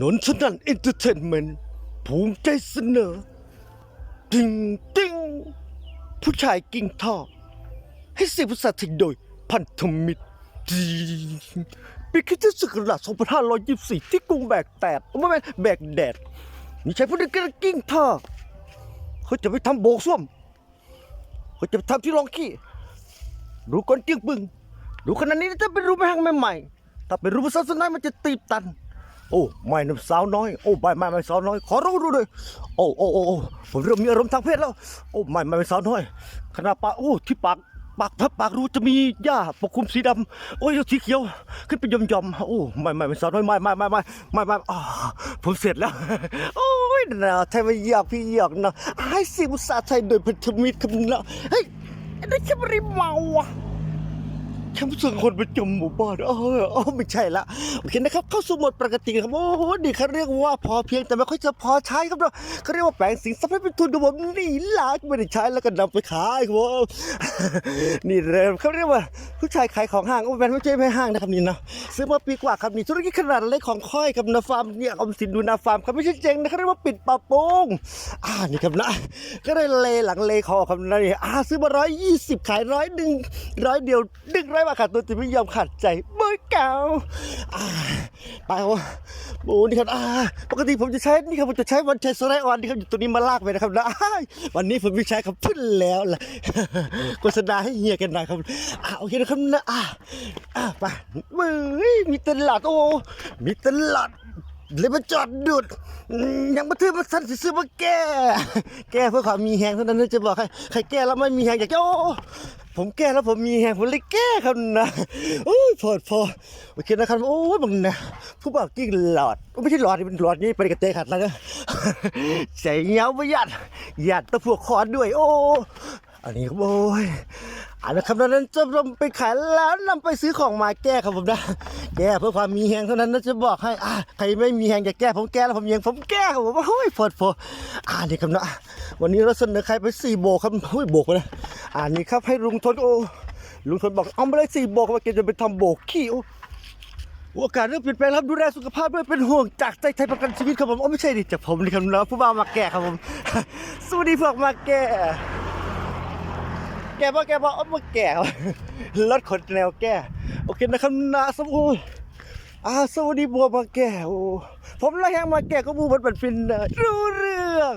นนชนันเอนเตอร์เทนเมนต์ภูมิใจเสนอติงติงผู้ชายกิ่งทอให้เสียงภาษาไทยโดยพันธมิตรจีปีคริสตศักราช2524 ที่กรุงแบกแตดไม่แม่แบกแดดนี่ใช้ผู้เด็กกระกิ่งทอเขาจะไปทำโบกส้วมเขาจะไปทำที่รองขี้ดูก้นเตียงปึงดูขนาดนี้จะเป็นรูปแม่งใหม่ๆถ้าเป็นรูปศาสนามันจะตีบตัน โอ้ไม่น้ำสาวน้อย โอ้ไม่ไม่ไม่สาวน้อย ขอร้องดูเลยโอ้โอ้โอ้ผมเริ่มมีอารมณ์ทางเพศแล้ว โอ้ไม่ไม่ไม่สาวน้อยขนาดปากโอ้ที่ปากปากทับปากรูจะมีหญ้าปกคลุมสีดำโอ้ยสีเขียว ขึ้นไปยมยอมๆโอ้ไม่ไม่ไม่สาวน้อยไม่ไม่ไม่ไม่ไม่ไม่อ่าผมเสร็จแล้ว โอ้ยนะไทยไม่อยากพี่อยากนะให้สียงภาษาไทยโดยพันธมิตรคำนะเฮ้ยไอ้นั่นแค่บริเมาอะ ค่ผู้สึกคนประจำหมู่บ้านเออเออไม่ใช่ละโอเคนะครับ เข้าสู่หมดปกติครับ โอ้โหนี่เขาเรียกว่าพอเพียงแต่ไม่ค่อยจะพอใช้ครับเนาะเขาเรียกว่าแปลงสิ่งทรัพย์ให้เป็นทุนครับผมนี่ลากไม่ได้ใช้แล้วก็นำไปขายครับผมนี่เลยเขาเรียกว่าผู้ชายขายของห้างโอ้แมนไม่ใช่ไม่ห้างนะครับนี่นะ ซื้อมาปีกว่าครับนี่ธุรกิจขนาดเล็กของค่อยกับนาฟาร์มเนี่ยอมสินดูนาฟาร์มครับไม่ใช่เจ๊งนะเขาเรียกว่าปิดปะโปงอ่านี่ครับนะก็เลยเลหลังเลคอครับนะนี่อ่าซื้อมาร้อยยี่สิบขายร้อยหนึ่งร้อยเดียวดึงร้อยบาทขาดตัวแต่ไม่ยอมขาดใจเบอร์เก่าอ่าไปวะโอ้นี่ครับอ่าปกติผมจะใช้นี่ครับผมจะใช้วันใชัยสไลด์ออนนี่ครับอยู่ตัวนี้มาลากไปนะครับนะอ้าวันนี้ผมไม่ใช้ครับพึ่นแล้วล่ะโฆษณาให้เฮียกันหนะครับอ่าโอเคนะครับนะอ่าอ่าไปเฮ้ยมีตลาดโอ้ มีตลาดเลยมาจอดดูดยังมาถือมาสั่นสิซื้อมาแก้แก้เพื่อความมีแหงเท่านั้นนะจะบอกให้ใครแก้แล้วไม่มีแหงอยากจะโอ้ผมแก้แล้วผมมีแหงผมเลยแก้ครับนะโอ้ยพอพอโอเคนะครับโอ้ยมึงนะผู้บ่าวกิ้งหลอดไม่ใช่หลอดนี่เป็นหลอดนี่ไปกระเตะขัดแล้วนะใจเงาประหยัดหยัดตะพวกคอด้วย โอ้อันนี้โบโอ้ย นนะครับนั้นจะนำไปขายแล้วนำไปซื้อของมาแก้ครับผมนะแก้เพื่อความมีแหงเท่านั้นนะจะบอกให้อะใครไม่มีแหงอยากแก้ผมแก้แล้วผมยังผมแก้ครับผมว่าเฮ้ยพอดพออ่านี่ครับนะวันนี้เราเสนอใครไปสี่โบกครับเฮ้ยโบกนะอ่านี่ครับให้ลุงทนโอ้ลุงทนบอกเอาไปเลยสี่โบกมาเกณฑ์จะไปทำโบกขี้โอ้โอกาสเรื่องเปลี่ยนแปลงครับดูแลสุขภาพด้วยเป็นห่วงจากใจไทยประกันชีวิตครับผมโอ้ไม่ใช่ดิจากผมนี่ครับนะผู้บ่าวมาแก่ครับผมสวัสดีพวกมาแก่ แกบ่แกบ่เอามาแก่รถขนแนวแก่โอเคนะครับนะสมบูอ่าสวัสดีบัวมาแก่ผมละแหงมาแก่ก็บูบันเป็นฟินรู้เรื่อง